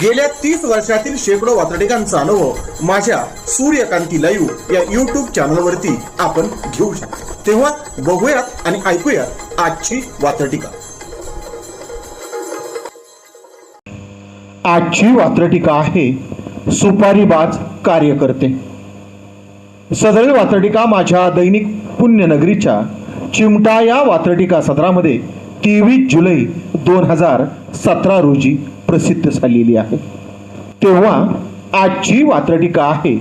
गेल्या तीस वर्षातील शेकडो वातडिकांचा अनुभव माझ्या सूर्यकांती लाईव्ह या युट्यूब चॅनलवरती आपण घेऊ शकतो. तेव्हा बघूयात आणि ऐकूयात आजची वातडिका आजची वात्रटिका आहे सुपारीबाज कार्यकर्ते. सदरील वात्रटिका माझ्या दैनिक पुण्यनगरीच्या चिमटा या वात्रटिका सदरामध्ये तेवीस जुलै दोन हजार सतरा रोजी प्रसिद्ध झालेली आहे. तेव्हा आजची वात्रटिका आहे.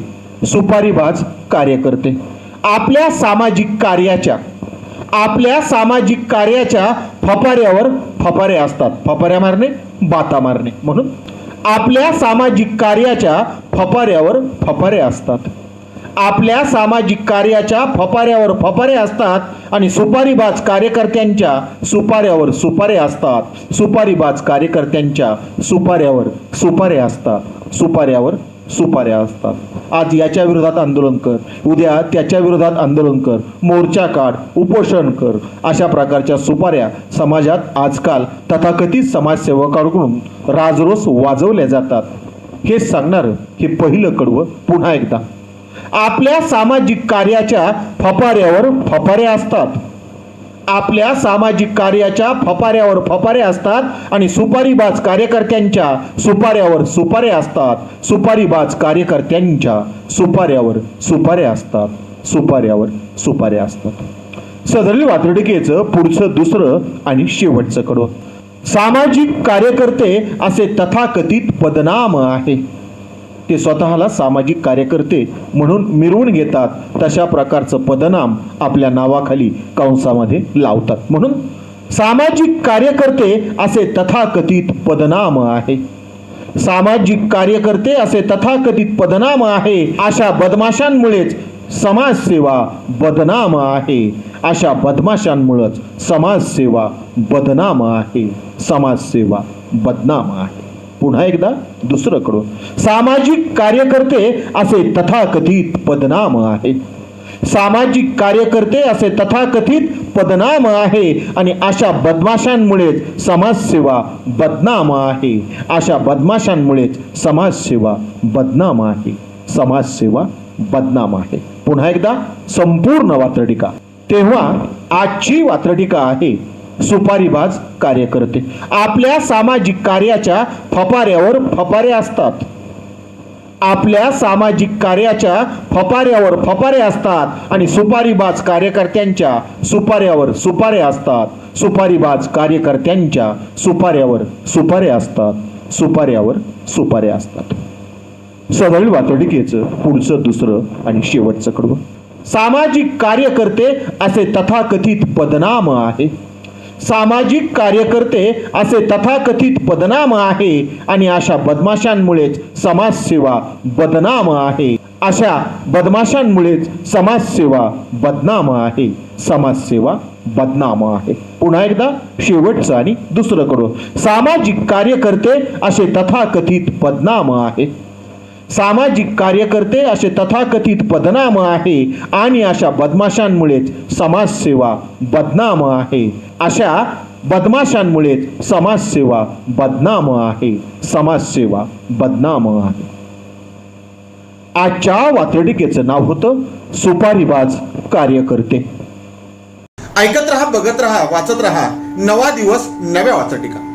सुपारीबाज कार्यकर्ते. आपल्या सामाजिक कार्याच्या आपल्या सामाजिक कार्याच्या फपाऱ्यावर फपारे असतात. फपाऱ्या मारणे बाता मारणे. म्हणून आपल्या सामाजिक कार्याच्या फपाऱ्यावर फपारे असतात. आपल्या सामाजिक कार्याच्या फपाऱ्यावर फपारे असतात आणि सुपारीबाज कार्यकर्त्यांच्या सुपाऱ्यावर सुपारे असतात. सुपारीबाज कार्यकर्त्यांच्या सुपाऱ्यावर सुपारे असतात. सुपाऱ्यावर सुपाऱ्या असतात. आज याच्या विरोधात आंदोलन कर. उद्या त्याच्या विरोधात आंदोलन कर. मोर्चा काढ. उपोषण कर. अशा प्रकारच्या सुपाऱ्या समाजात आजकाल तथाकथित समाजसेवकांकडून राजरोस वाजवल्या जातात. हे सांगणारं हे पहिलं कडवं पुन्हा एकदा. आपल्या सामाजिक कार्याच्या फपाऱ्यावर फपारे असतात. आपल्या सामाजिक कार्याच्या फपाऱ्यावर फपारे असतात आणि सुपारीबाज कार्यकर्त्यांच्या सुपाऱ्यावर सुपारे असतात. सुपारीबाज कार्यकर्त्यांच्या सुपाऱ्यावर सुपारे असतात. सुपाऱ्यावर सुपारे असतात. सदरील वातडिकेचं पुढचं दुसरं आणि शेवटचं कडो सामाजिक कार्यकर्ते असे तथाकथित पदनाम आहे. ते स्वतःला सामाजिक कार्यकर्ते म्हणून मिरवून घेतात. तशा प्रकारचं पदनाम आपल्या नावाखाली कंसामध्ये लावतात. म्हणून सामाजिक कार्यकर्ते असे तथाकथित पदनाम आहे. सामाजिक कार्यकर्ते असे तथाकथित पदनाम आहे. अशा बदमाशांमुळेच समाजसेवा बदनाम आहे. अशा बदमाशांमुळेच समाजसेवा बदनाम आहे. समाजसेवा बदनाम आहे. पुन्हा एकदा दुसरं कडून सामाजिक कार्यकर्ते असे तथाकथित पदनाम आहे. सामाजिक कार्यकर्ते असे तथाकथित पदनाम आहे आणि अशा बदमाशांमुळेच समाजसेवा बदनाम आहे. अशा बदमाशांमुळेच समाजसेवा बदनाम आहे. समाजसेवा बदनाम आहे. पुन्हा एकदा संपूर्ण वात्रटिका. तेव्हा आजची वात्रटिका आहे. सुपारीबाज कार्यकर्ते आपल्या सामाजिक कार्याच्या फपाऱ्यावर फपारे असतात. आपल्या सामाजिक कार्याच्या फपाऱ्यावर फपारे असतात आणि सुपारीबाज कार्यकर्त्यांच्या सुपाऱ्यावर सुपारे असतात. सुपारीबाज कार्यकर्त्यांच्या सुपाऱ्यावर सुपारे असतात. सुपाऱ्यावर सुपारे असतात. सदळी वातडिकेचं पुढचं दुसरं आणि शेवटचं कडवं. सामाजिक कार्यकर्ते असे तथाकथित पदनाम आहे. सामाजिक कार्यकर्ते असे तथाकथित बदनाम आहे आणि अशा बदमाशांमुळेच समाजसेवा बदनाम आहे. अशा बदमाशांमुळेच समाजसेवा बदनाम आहे. समाजसेवा बदनाम आहे. पुन्हा एकदा शेवटचं आणि दुसरं करू सामाजिक कार्यकर्ते असे तथाकथित बदनाम आहे. सामाजिक कार्यकर्ते असे तथाकथित बदनाम आहे आणि अशा बदमाशांमुळेच समाजसेवा बदनाम आहे. अशा बदमाशांमुळेच समाजसेवा बदनाम आहे. समाजसेवा बदनाम आहे. आजच्या वातडिकेचं नाव होतं सुपारीबाज कार्यकर्ते. ऐकत रहा बघत रहा वाचत रहा. नवा दिवस नव्या वाचटिका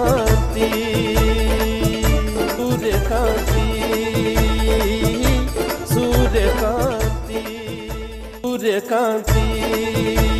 कांसी